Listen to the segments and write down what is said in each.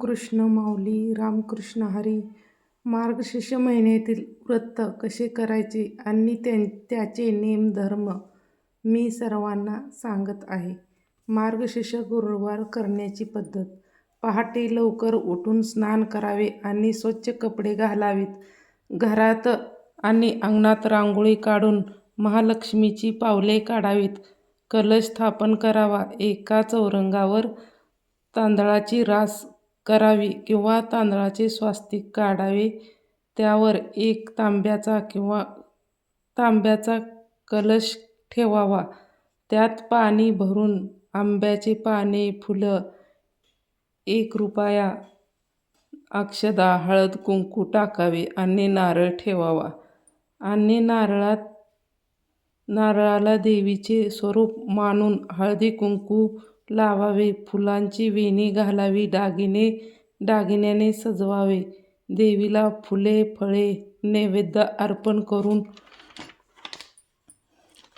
कृष्ण माऊली रामकृष्ण हरी मार्गशीर्ष महिन्यातील व्रत कसे करायचे आणि त्या त्याचे नेम धर्म मी सर्वांना सांगत आहे. मार्गशीर्ष गुरुवार करण्याची पद्धत. पहाटे लवकर उठून स्नान करावे आणि स्वच्छ कपडे घालावेत. घरात आणि अंगणात रांगोळी काढून महालक्ष्मीची पावले काढावीत. कलश स्थापन करावा. एका चौरंगावर तांदळाची रास करावी किंवा तांदळाचे स्वास्तिक काढावे त्यावर एक तांब्याचा किंवा तांब्याचा कलश ठेवावा. त्यात पाणी भरून आंब्याचे पाने फुलं एक रुपया अक्षदा हळद कुंकू टाकावे. आणि नारळ ठेवावा. आणि नारळात नारळाला देवीचे स्वरूप मानून हळदी कुंकू लावावे. फुलांची वेणी घालावी. दागिने दागिन्याने सजवावे. देवीला फुले फळे नैवेद्य अर्पण करून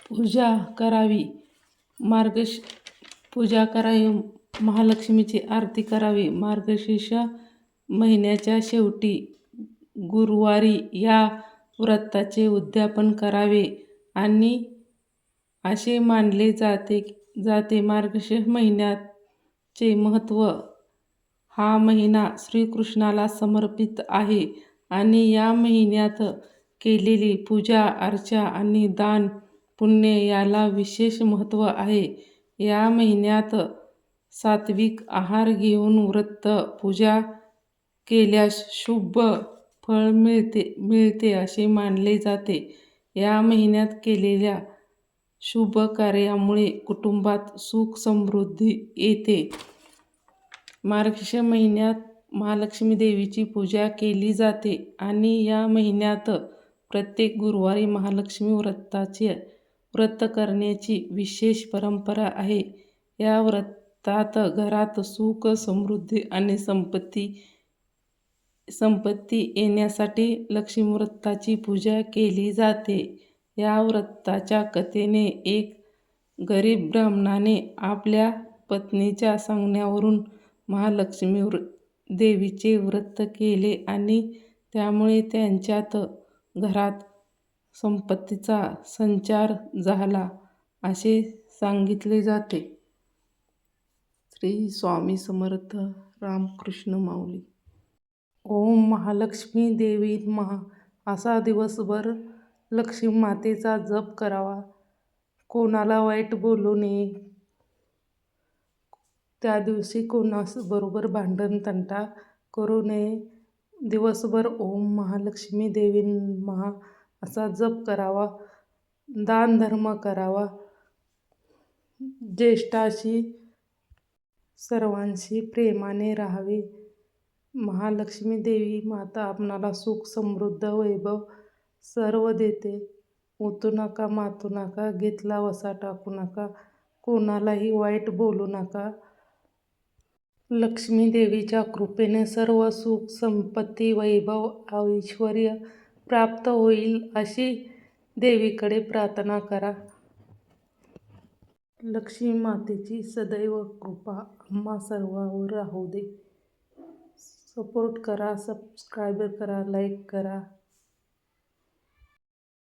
पूजा करावी. मार्गश पूजा करावी. महालक्ष्मीची आरती करावी. मार्गशीर्ष महिन्याच्या शेवटी गुरुवारी या व्रताचे उद्यापन करावे आणि असे मानले जाते जाते मार्गशीर्ष महिन्याचे महत्त्व. हा महिना श्रीकृष्णाला समर्पित आहे आणि या महिन्यात केलेली पूजा अर्चा आणि दान पुण्य याला विशेष महत्त्व आहे. या महिन्यात सात्विक आहार घेऊन व्रत पूजा केल्यास शुभ फळ मिळते मिळते असे मानले जाते. या महिन्यात केलेल्या शुभ कार्यामुळे कुटुंबात सुख समृद्धी येते. मार्गश महिन्यात महालक्ष्मी देवीची पूजा केली जाते आणि या महिन्यात प्रत्येक गुरुवारी महालक्ष्मी व्रताचे व्रत करण्याची विशेष परंपरा आहे. या व्रतात घरात सुख समृद्धी आणि संपत्ती संपत्ती येण्यासाठी लक्ष्मीव्रताची पूजा केली जाते. या व्रताच्या कथेने एक गरीब ब्राह्मणाने आपल्या पत्नीच्या सांगण्यावरून महालक्ष्मी व्र देवीचे व्रत केले आणि त्यामुळे त्यांच्यात घरात संपत्तीचा संचार झाला असे सांगितले जाते. श्री स्वामी समर्थ रामकृष्ण माऊली. ओम महालक्ष्मी देवी महा असा दिवसभर लक्ष्मी मातेचा जप करावा. कोणाला वाईट बोलू नये. त्या दिवशी कोणास बरोबर भांडण तंटा करू नये. दिवसभर ओम महालक्ष्मी देवी महा असा जप करावा. दानधर्म करावा. ज्येष्ठाशी सर्वांशी प्रेमाने राहावे. महालक्ष्मी देवी माता आपणाला सुख समृद्ध वैभव सर्व देते. उतू नका मातू नका घेतला वसा टाकू नका कोणालाही वाईट बोलू नका. लक्ष्मी देवीच्या कृपेने सर्व सुख संपत्ती वैभव ऐश्वर प्राप्त होईल अशी देवीकडे प्रार्थना करा. लक्ष्मी मातेची सदैव कृपा आम्हा सर्वांवर राहू दे. सपोर्ट करा सबस्क्राईब करा लाईक करा.